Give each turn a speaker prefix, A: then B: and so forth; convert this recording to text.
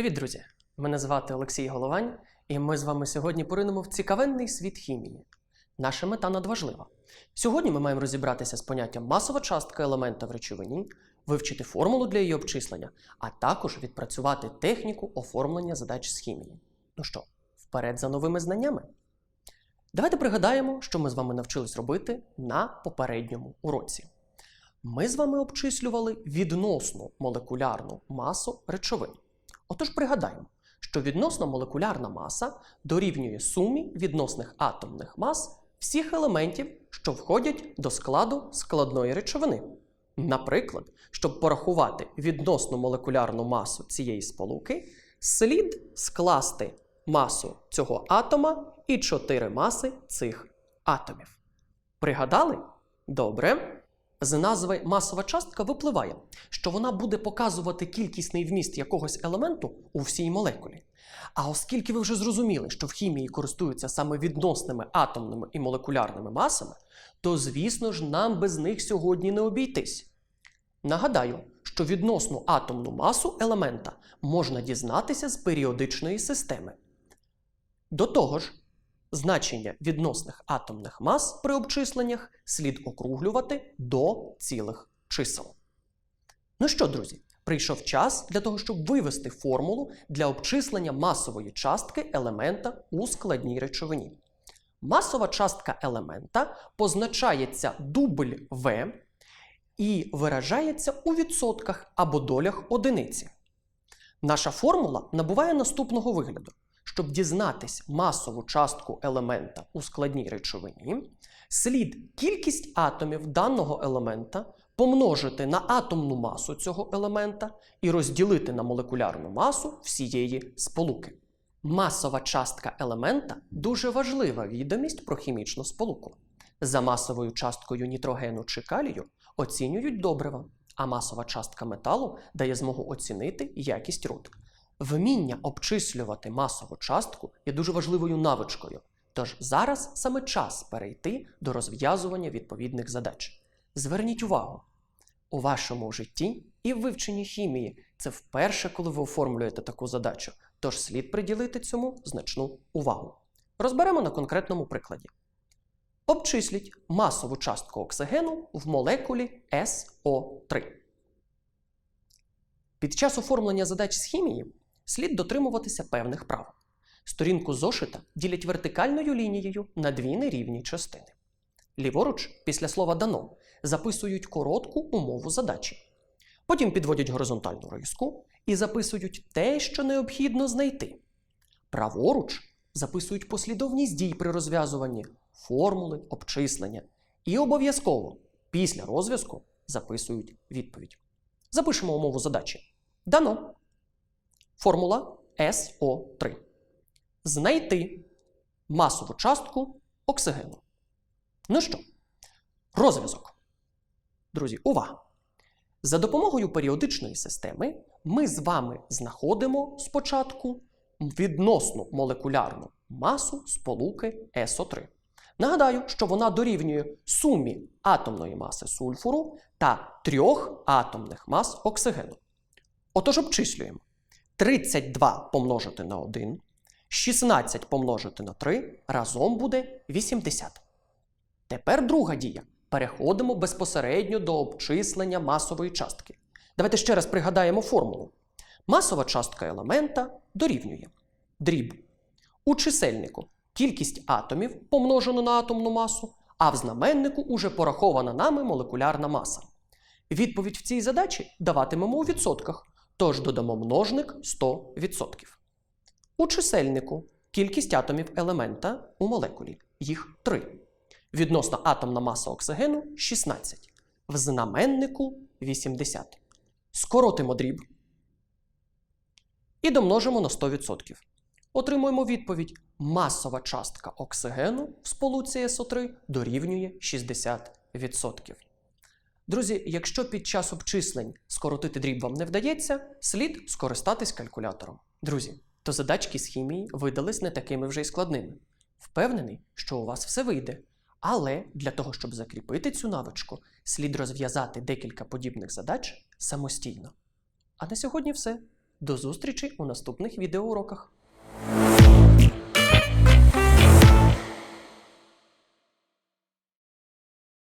A: Привіт, друзі! Мене звати Олексій Головань, і ми з вами сьогодні поринемо в цікавенний світ хімії. Наша мета надважлива. Сьогодні ми маємо розібратися з поняттям масова частка елемента в речовині, вивчити формулу для її обчислення, а також відпрацювати техніку оформлення задач з хімії. Ну що, вперед за новими знаннями? Давайте пригадаємо, що ми з вами навчились робити на попередньому уроці. Ми з вами обчислювали відносну молекулярну масу речовин. Отож пригадаємо, що відносно молекулярна маса дорівнює сумі відносних атомних мас всіх елементів, що входять до складу складної речовини. Наприклад, щоб порахувати відносну молекулярну масу цієї сполуки, слід скласти масу цього атома і чотири маси цих атомів. Пригадали? Добре. З назви масова частка випливає, що вона буде показувати кількісний вміст якогось елементу у всій молекулі. А оскільки ви вже зрозуміли, що в хімії користуються саме відносними атомними і молекулярними масами, то, звісно ж, нам без них сьогодні не обійтись. Нагадаю, що відносну атомну масу елемента можна дізнатися з періодичної системи. До того ж, значення відносних атомних мас при обчисленнях слід округлювати до цілих чисел. Ну що, друзі, прийшов час для того, щоб вивести формулу для обчислення масової частки елемента у складній речовині. Масова частка елемента позначається дубль В і виражається у відсотках або долях одиниці. Наша формула набуває наступного вигляду. Щоб дізнатись масову частку елемента у складній речовині, слід кількість атомів даного елемента помножити на атомну масу цього елемента і розділити на молекулярну масу всієї сполуки. Масова частка елемента дуже важлива відомість про хімічну сполуку. За масовою часткою нітрогену чи калію оцінюють добрива, а масова частка металу дає змогу оцінити якість руд. Вміння обчислювати масову частку є дуже важливою навичкою. Тож зараз саме час перейти до розв'язування відповідних задач. Зверніть увагу, у вашому житті і в вивченні хімії це вперше, коли ви оформлюєте таку задачу, тож слід приділити цьому значну увагу. Розберемо на конкретному прикладі. Обчисліть масову частку оксигену в молекулі СО3. Під час оформлення задач з хімії слід дотримуватися певних правил. Сторінку зошита ділять вертикальною лінією на дві нерівні частини. Ліворуч, після слова дано, записують коротку умову задачі. Потім підводять горизонтальну риску і записують те, що необхідно знайти. Праворуч записують послідовність дій при розв'язуванні, формули, обчислення. І обов'язково після розв'язку записують відповідь. Запишемо умову задачі. Дано. Формула СО3. Знайти масову частку оксигену. Ну що, розв'язок. Друзі, увага! За допомогою періодичної системи ми з вами знаходимо спочатку відносну молекулярну масу сполуки СО3. Нагадаю, що вона дорівнює сумі атомної маси сульфуру та трьох атомних мас оксигену. Отож обчислюємо. 32 помножити на 1, 16 помножити на 3 разом буде 80. Тепер друга дія. Переходимо безпосередньо до обчислення масової частки. Давайте ще раз пригадаємо формулу. Масова частка елемента дорівнює дріб. У чисельнику кількість атомів помножено на атомну масу, а в знаменнику уже порахована нами молекулярна маса. Відповідь в цій задачі даватимемо у відсотках. Тож додамо множник 100%. У чисельнику кількість атомів елемента у молекулі. Їх 3. Відносна атомна маса оксигену 16. В знаменнику 80. Скоротимо дріб. І домножимо на 100%. Отримуємо відповідь: масова частка оксигену в сполуці СО3 дорівнює 60%. Друзі, якщо під час обчислень скоротити дріб вам не вдається, слід скористатись калькулятором. Друзі, то задачки з хімії видались не такими вже й складними. Впевнений, що у вас все вийде. Але для того, щоб закріпити цю навичку, слід розв'язати декілька подібних задач самостійно. А на сьогодні все. До зустрічі у наступних відеоуроках!